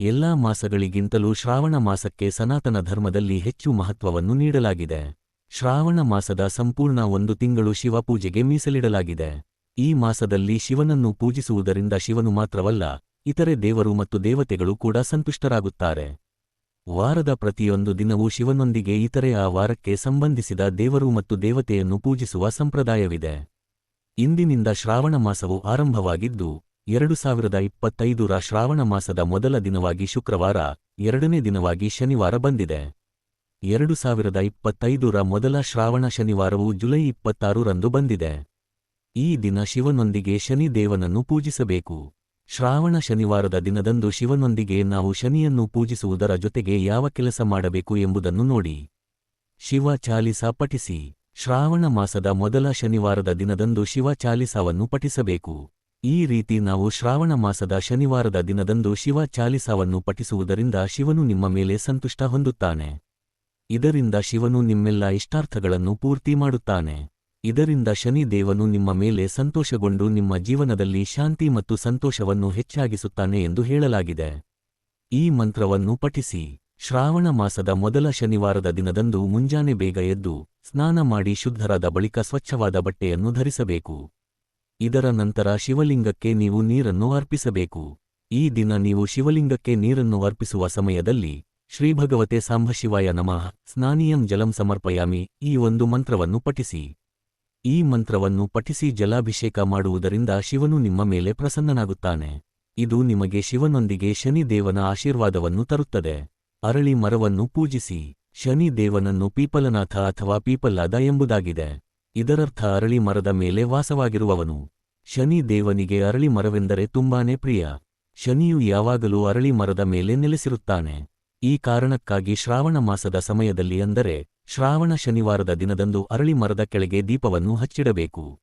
ಎಲ್ಲಾ ಮಾಸಗಳಿಗಿಂತಲೂ ಶ್ರಾವಣ ಮಾಸಕ್ಕೆ ಸನಾತನ ಧರ್ಮದಲ್ಲಿ ಹೆಚ್ಚು ಮಹತ್ವವನ್ನು ನೀಡಲಾಗಿದೆ. ಶ್ರಾವಣ ಮಾಸದ ಸಂಪೂರ್ಣ ಒಂದು ತಿಂಗಳು ಶಿವಪೂಜೆಗೆ ಮೀಸಲಿಡಲಾಗಿದೆ. ಈ ಮಾಸದಲ್ಲಿ ಶಿವನನ್ನು ಪೂಜಿಸುವುದರಿಂದ ಶಿವನು ಮಾತ್ರವಲ್ಲ, ಇತರೆ ದೇವರು ಮತ್ತು ದೇವತೆಗಳು ಕೂಡ ಸಂತುಷ್ಟರಾಗುತ್ತಾರೆ. ವಾರದ ಪ್ರತಿಯೊಂದು ದಿನವೂ ಶಿವನೊಂದಿಗೆ ಇತರೆ ಆ ವಾರಕ್ಕೆ ಸಂಬಂಧಿಸಿದ ದೇವರು ಮತ್ತು ದೇವತೆಯನ್ನು ಪೂಜಿಸುವ ಸಂಪ್ರದಾಯವಿದೆ. ಇಂದಿನಿಂದ ಶ್ರಾವಣ ಮಾಸವು ಆರಂಭವಾಗಿದ್ದು ಎರಡು ಸಾವಿರದ ಇಪ್ಪತ್ತೈದರ ಶ್ರಾವಣ ಮಾಸದ ಮೊದಲ ದಿನವಾಗಿ ಶುಕ್ರವಾರ, ಎರಡನೇ ದಿನವಾಗಿ ಶನಿವಾರ ಬಂದಿದೆ. ಎರಡು ಸಾವಿರದ ಇಪ್ಪತ್ತೈದರ ಮೊದಲ ಶ್ರಾವಣ ಶನಿವಾರವು ಜುಲೈ ಇಪ್ಪತ್ತಾರರಂದು ಬಂದಿದೆ. ಈ ದಿನ ಶಿವನೊಂದಿಗೆ ಶನಿ ದೇವನನ್ನು ಪೂಜಿಸಬೇಕು. ಶ್ರಾವಣ ಶನಿವಾರದ ದಿನದಂದು ಶಿವನೊಂದಿಗೆ ನಾವು ಶನಿಯನ್ನು ಪೂಜಿಸುವುದರ ಜೊತೆಗೆ ಯಾವ ಕೆಲಸ ಮಾಡಬೇಕು ಎಂಬುದನ್ನು ನೋಡಿ. ಶಿವ ಚಾಲಿಸ ಪಠಿಸಿ. ಶ್ರಾವಣ ಮಾಸದ ಮೊದಲ ಶನಿವಾರದ ದಿನದಂದು ಶಿವ ಚಾಲಿಸವನ್ನು ಪಠಿಸಬೇಕು. ಈ ರೀತಿ ನಾವು ಶ್ರಾವಣ ಮಾಸದ ಶನಿವಾರದ ದಿನದಂದು ಶಿವ ಚಾಲಿಸಾವನ್ನು ಪಠಿಸುವುದರಿಂದ ಶಿವನು ನಿಮ್ಮ ಮೇಲೆ ಸಂತುಷ್ಟ ಹೊಂದುತ್ತಾನೆ. ಇದರಿಂದ ಶಿವನು ನಿಮ್ಮೆಲ್ಲ ಇಷ್ಟಾರ್ಥಗಳನ್ನು ಪೂರ್ತಿ ಮಾಡುತ್ತಾನೆ. ಇದರಿಂದ ಶನಿ ದೇವನು ನಿಮ್ಮ ಮೇಲೆ ಸಂತೋಷಗೊಂಡು ನಿಮ್ಮ ಜೀವನದಲ್ಲಿ ಶಾಂತಿ ಮತ್ತು ಸಂತೋಷವನ್ನು ಹೆಚ್ಚಾಗಿಸುತ್ತಾನೆ ಎಂದು ಹೇಳಲಾಗಿದೆ. ಈ ಮಂತ್ರವನ್ನು ಪಠಿಸಿ. ಶ್ರಾವಣ ಮಾಸದ ಮೊದಲ ಶನಿವಾರದ ದಿನದಂದು ಮುಂಜಾನೆ ಬೇಗ ಎದ್ದು, ಸ್ನಾನ ಮಾಡಿ ಶುದ್ಧರಾದ ಬಳಿಕ ಸ್ವಚ್ಛವಾದ ಬಟ್ಟೆಯನ್ನು ಧರಿಸಬೇಕು. ಇದರ ನಂತರ ಶಿವಲಿಂಗಕ್ಕೆ ನೀವು ನೀರನ್ನು ಅರ್ಪಿಸಬೇಕು. ಈ ದಿನ ನೀವು ಶಿವಲಿಂಗಕ್ಕೆ ನೀರನ್ನು ಅರ್ಪಿಸುವ ಸಮಯದಲ್ಲಿ ಶ್ರೀಭಗವತೆ ಸಾಂಭಶಿವಾಯ ನಮಃ, ಸ್ನಾನಿಯಂ ಜಲಂ ಸಮರ್ಪಯಾಮಿ, ಈ ಒಂದು ಮಂತ್ರವನ್ನು ಪಠಿಸಿ. ಈ ಮಂತ್ರವನ್ನು ಪಠಿಸಿ ಜಲಾಭಿಷೇಕ ಮಾಡುವುದರಿಂದ ಶಿವನು ನಿಮ್ಮ ಮೇಲೆ ಪ್ರಸನ್ನನಾಗುತ್ತಾನೆ. ಇದು ನಿಮಗೆ ಶಿವನೊಂದಿಗೆ ಶನಿ ದೇವನ ಆಶೀರ್ವಾದವನ್ನು ತರುತ್ತದೆ. ಅರಳಿ ಮರವನ್ನು ಪೂಜಿಸಿ ಶನಿ ದೇವನನ್ನು ಪೀಪಲನಾಥ ಅಥವಾ ಪೀಪಲ್ಲಾದ ಎಂಬುದಾಗಿದೆ. ಇದರರ್ಥ ಅರಳಿ ಮರದ ಮೇಲೆ ವಾಸವಾಗಿರುವವನು. ಶನಿ ದೇವನಿಗೆ ಅರಳಿ ಮರವೆಂದರೆ ತುಂಬಾನೇ ಪ್ರಿಯ. ಶನಿಯು ಯಾವಾಗಲೂ ಅರಳಿ ಮರದ ಮೇಲೆ ನೆಲೆಸಿರುತ್ತಾನೆ. ಈ ಕಾರಣಕ್ಕಾಗಿ ಶ್ರಾವಣ ಮಾಸದ ಸಮಯದಲ್ಲಿ ಅಂದರೆ ಶ್ರಾವಣ ಶನಿವಾರದ ದಿನದಂದು ಅರಳಿ ಮರದ ಕೆಳಗೆ ದೀಪವನ್ನು ಹಚ್ಚಿಡಬೇಕು.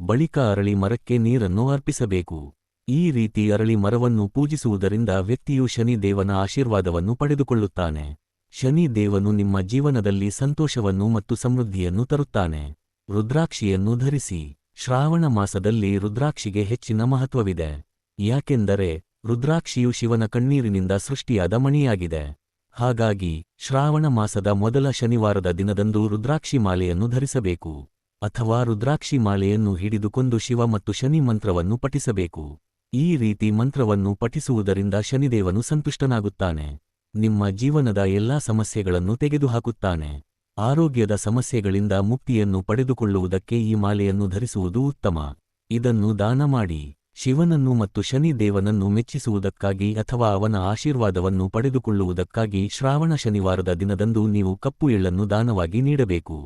ಬಳಿಕ ಅರಳಿ ಮರಕ್ಕೆ ನೀರನ್ನು ಅರ್ಪಿಸಬೇಕು. ಈ ರೀತಿ ಅರಳಿ ಮರವನ್ನು ಪೂಜಿಸುವುದರಿಂದ ವ್ಯಕ್ತಿಯು ಶನಿ ದೇವನ ಆಶೀರ್ವಾದವನ್ನು ಪಡೆದುಕೊಳ್ಳುತ್ತಾನೆ. ಶನಿ ದೇವನು ನಿಮ್ಮ ಜೀವನದಲ್ಲಿ ಸಂತೋಷವನ್ನು ಮತ್ತು ಸಮೃದ್ಧಿಯನ್ನು ತರುತ್ತಾನೆ. ರುದ್ರಾಕ್ಷಿಯನ್ನು ಧರಿಸಿ. ಶ್ರಾವಣ ಮಾಸದಲ್ಲಿ ರುದ್ರಾಕ್ಷಿಗೆ ಹೆಚ್ಚಿನ ಮಹತ್ವವಿದೆ. ಯಾಕೆಂದರೆ ರುದ್ರಾಕ್ಷಿಯು ಶಿವನ ಕಣ್ಣೀರಿನಿಂದ ಸೃಷ್ಟಿಯಾದ ಮಣಿಯಾಗಿದೆ. ಹಾಗಾಗಿ ಶ್ರಾವಣ ಮಾಸದ ಮೊದಲ ಶನಿವಾರದ ದಿನದಂದು ರುದ್ರಾಕ್ಷಿ ಮಾಲೆಯನ್ನು ಧರಿಸಬೇಕು. ಅಥವಾ ರುದ್ರಾಕ್ಷಿ ಮಾಲೆಯನ್ನು ಹಿಡಿದುಕೊಂಡು ಶಿವ ಮತ್ತು ಶನಿ ಮಂತ್ರವನ್ನು ಪಠಿಸಬೇಕು. ಈ ರೀತಿ ಮಂತ್ರವನ್ನು ಪಠಿಸುವುದರಿಂದ ಶನಿದೇವನು ಸಂತುಷ್ಟನಾಗುತ್ತಾನೆ. ನಿಮ್ಮ ಜೀವನದ ಎಲ್ಲಾ ಸಮಸ್ಯೆಗಳನ್ನು ತೆಗೆದುಹಾಕುತ್ತಾನೆ. ಆರೋಗ್ಯದ ಸಮಸ್ಯೆಗಳಿಂದ ಮುಕ್ತಿಯನ್ನು ಪಡೆದುಕೊಳ್ಳುವುದಕ್ಕೆ ಈ ಮಾಲೆಯನ್ನು ಧರಿಸುವುದು ಉತ್ತಮ. ಇದನ್ನು ದಾನ ಮಾಡಿ, ಶಿವನನ್ನು ಮತ್ತು ಶನಿ ದೇವನನ್ನು ಮೆಚ್ಚಿಸುವುದಕ್ಕಾಗಿ ಅಥವಾ ಅವನ ಆಶೀರ್ವಾದವನ್ನು ಪಡೆದುಕೊಳ್ಳುವುದಕ್ಕಾಗಿ ಶ್ರಾವಣ ಶನಿವಾರದ ದಿನದಂದು ನೀವು ಕಪ್ಪು ಎಳ್ಳನ್ನು ದಾನವಾಗಿ ನೀಡಬೇಕು.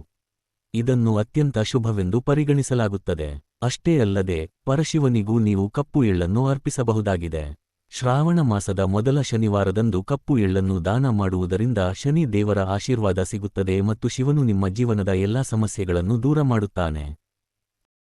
ಇದನ್ನು ಅತ್ಯಂತ ಶುಭವೆಂದು ಪರಿಗಣಿಸಲಾಗುತ್ತದೆ. ಅಷ್ಟೇ ಅಲ್ಲದೆ, ಪರಶಿವನಿಗೂ ನೀವು ಕಪ್ಪು ಎಳ್ಳನ್ನು ಅರ್ಪಿಸಬಹುದಾಗಿದೆ. ಶ್ರಾವಣ ಮಾಸದ ಮೊದಲ ಶನಿವಾರದಂದು ಕಪ್ಪು ಎಳ್ಳನ್ನು ದಾನ ಮಾಡುವುದರಿಂದ ಶನಿ ದೇವರ ಆಶೀರ್ವಾದ ಸಿಗುತ್ತದೆ ಮತ್ತು ಶಿವನು ನಿಮ್ಮ ಜೀವನದ ಎಲ್ಲಾ ಸಮಸ್ಯೆಗಳನ್ನು ದೂರ ಮಾಡುತ್ತಾನೆ.